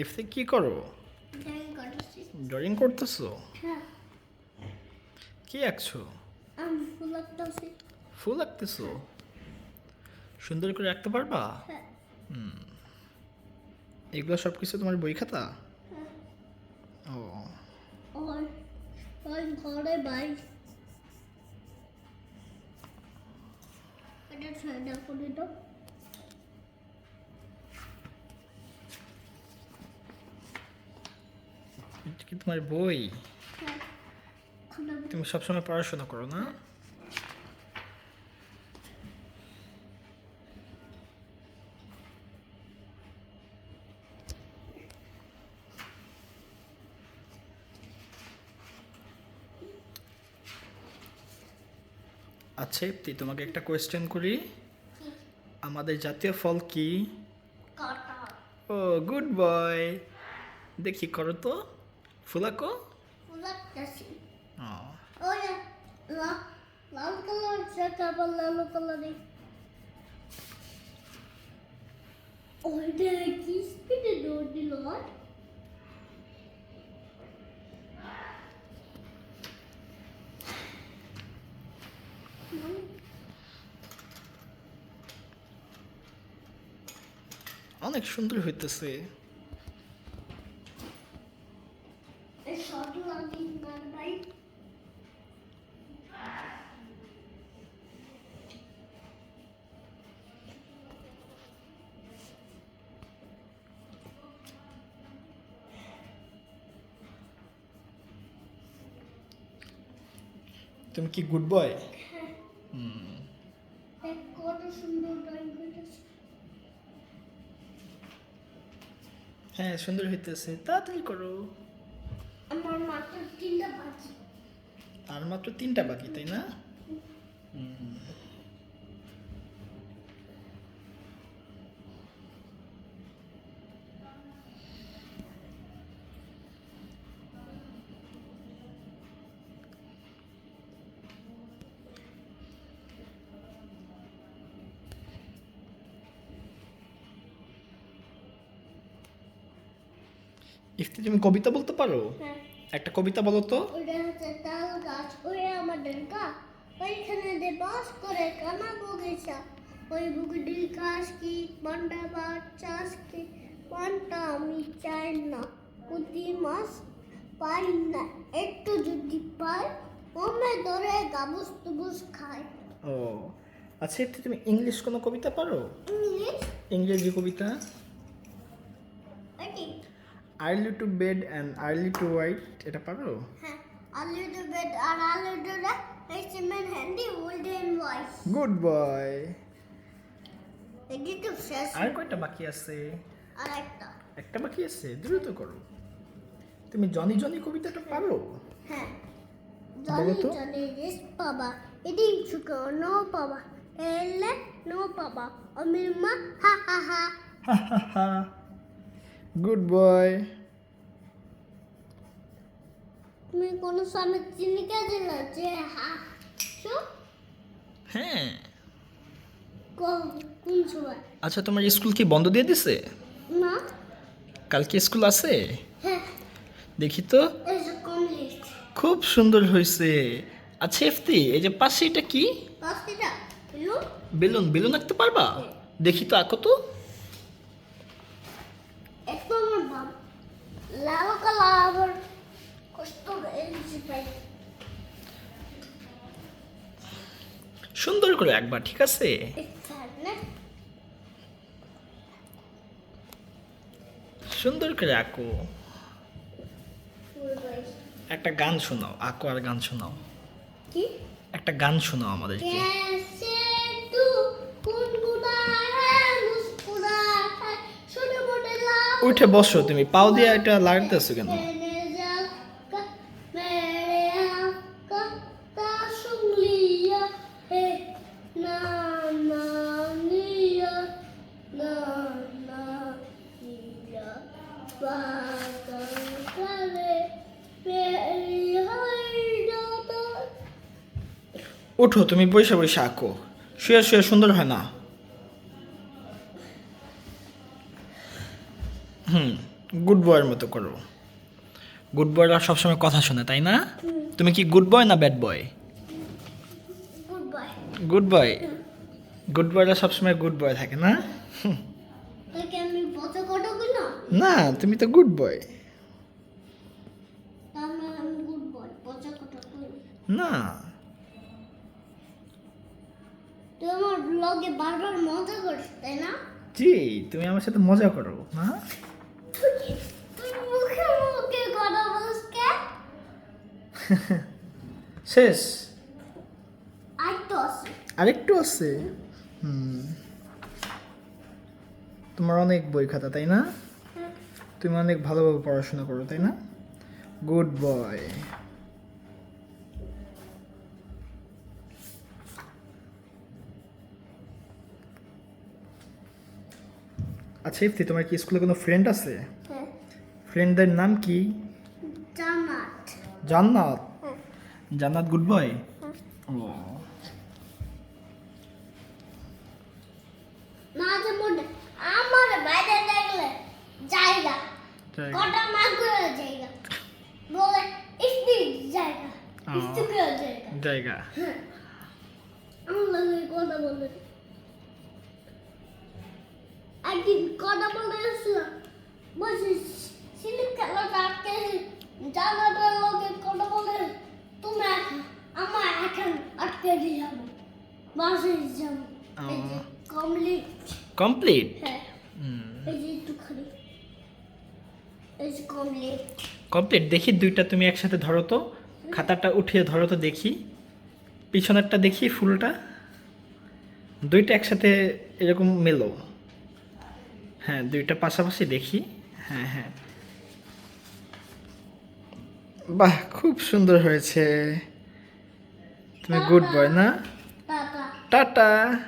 এফতে কি করো ড্রয়িং করতেছো কি আঁকছো ফুল আঁকতেছি সুন্দর করে আঁকতে পারবা? হ্যাঁ এগুলো সব কিছু তোমার বই খাতা? ও। ঘরে বাই। এটা ঠান্ডা করে দাও। কি তোমার বই। তুমি সবসময় পড়াশোনা করো না? আচ্ছা ইপ্তি তোমাকে একটা কোয়েশ্চেন করি। আমাদের জাতীয় ফল কি? ও গুড বয় দেখি করো তো। ফুলাকো ফুল আঁকতেছি ও ওই লাল লাল কালার সেটা আবার লাল কালারে ওইটা কি স্পিডে দৌড় দিল আর অনেক সুন্দর হইতেছে তুমি কি গুড বয় হ্যাঁ সুন্দর হইতেছে। তাড়াতাড়ি করো। আমার মাত্র তিনটা বাকি আর মাত্র তিনটা বাকি তাই না? ইফতি তুমি কবিতা বলতে পারো? হ্যাঁ। একটা কবিতা বলো তো। ওটা হচ্ছে তাল গাছ ওই গা। ওইখানে বাস করে কানা বগিচা। ওই ঘাস কি বা চাষ কি? আমি চাই না মাস পাই না। একটু যদি পাই ওমে ধরে গাবুস তুবুস খায় ও আচ্ছা তুমি ইংলিশ কোনো কবিতা পারো? ইংলিশ? ইংরেজি কবিতা? Early to bed and early to white এটা পারো? হ্যাঁ আলু দু বেড আর দু রা এই cement handy golden voice good boy এটি তো শেষ। আর কয়টা বাকি আছে? আর একটা। একটা বাকি আছে? দ্রুত করো। তুমি জনি জনি কবিতাটা পারো? হ্যাঁ। জনি। জনি রেস পাবা। এটি সুখ নো পাবা। এলে নো পাবা। অমির মা হা হা হা। হা হা হা। গুড বয় তুমি কোনো সময় চিনিকে দিল যে হ্যাঁ। কোন কোন সময়? আচ্ছা তোমার স্কুল কি বন্ধ দিয়ে দিছে? না। কালকে স্কুল আছে? হ্যাঁ। দেখি তো। খুব সুন্দর হয়েছে আচ্ছা এফতি এই যে পাশে এটা কি? পাঁচটা হ্যালো বেলুন? বেলুন আঁকতে পারবা? দেখি তো আঁকো তো একটু আমার ভাব লাল কালার কষ্ট সুন্দর করে একবার ঠিক আছে? সুন্দর করে আঁকো। একটা গান শোনাও আঁকো আর গান শোনাও। কি? একটা গান শোনাও আমাদেরকে। উঠে বসো তুমি পাও দিয়ে লাগতে আছো কেন? উঠো তুমি বৈশা বৈশা আঁকো। শুয়ে শুয়ে সুন্দর হয় না? হুম গুড বয়ের মতো করো গুড বয়রা সবসময় কথা শোনে তাই না? তুমি কি গুড বয় না bad boy good boy good বয়রা সবসময় গুড বয় থাকে না? না তুমি তো গুড বয় না। তুই আমার ব্লগে বারবার মজা করিস তাই না? জি তুমি আমার সাথে মজা করো না? শেষ? আরেকটু আছে। হুম। তোমার অনেক বই খাতা তাই না? তুমি অনেক ভালোভাবে পড়াশোনা করো তাই না? Good boy. আচ্ছা ইফতি তোমার কি স্কুলে কোনো ফ্রেন্ড আছে? হ্যাঁ। ফ্রেন্ডদের নাম কি? জামাত জান্নাত? জান্নাত গুড বয় ও। মাঝে মধ্যে আমার বাইরে দেখলে জায়গা কটা মাস করে জায়গা। বলে ইস্তি জায়গা। ও। ইস্তি করে জায়গা। জায়গা। আমার লাগে কথা বলে। একদিন কথা বলে আসলাম বলছি সিলিপ খেলাটা আটকে জানাটার লোকে কথা বলে তুমি আমার এখন আটকে দিয়ে যাব। বাসে যাব কমপ্লিট কমপ্লিট হ্যাঁ। এই যে একটুখানি। এই যে কমপ্লিট কমপ্লিট দেখি দুইটা তুমি একসাথে ধরো তো। খাতাটা উঠিয়ে ধরো তো দেখি। পিছনেরটা দেখি ফুলটা। দুইটা একসাথে এরকম মেলো। হ্যাঁ দুইটা পাশাপাশি দেখি। হ্যাঁ হ্যাঁ। বাহ খুব সুন্দর হয়েছে। তুমি গুড বয় না? টাটা।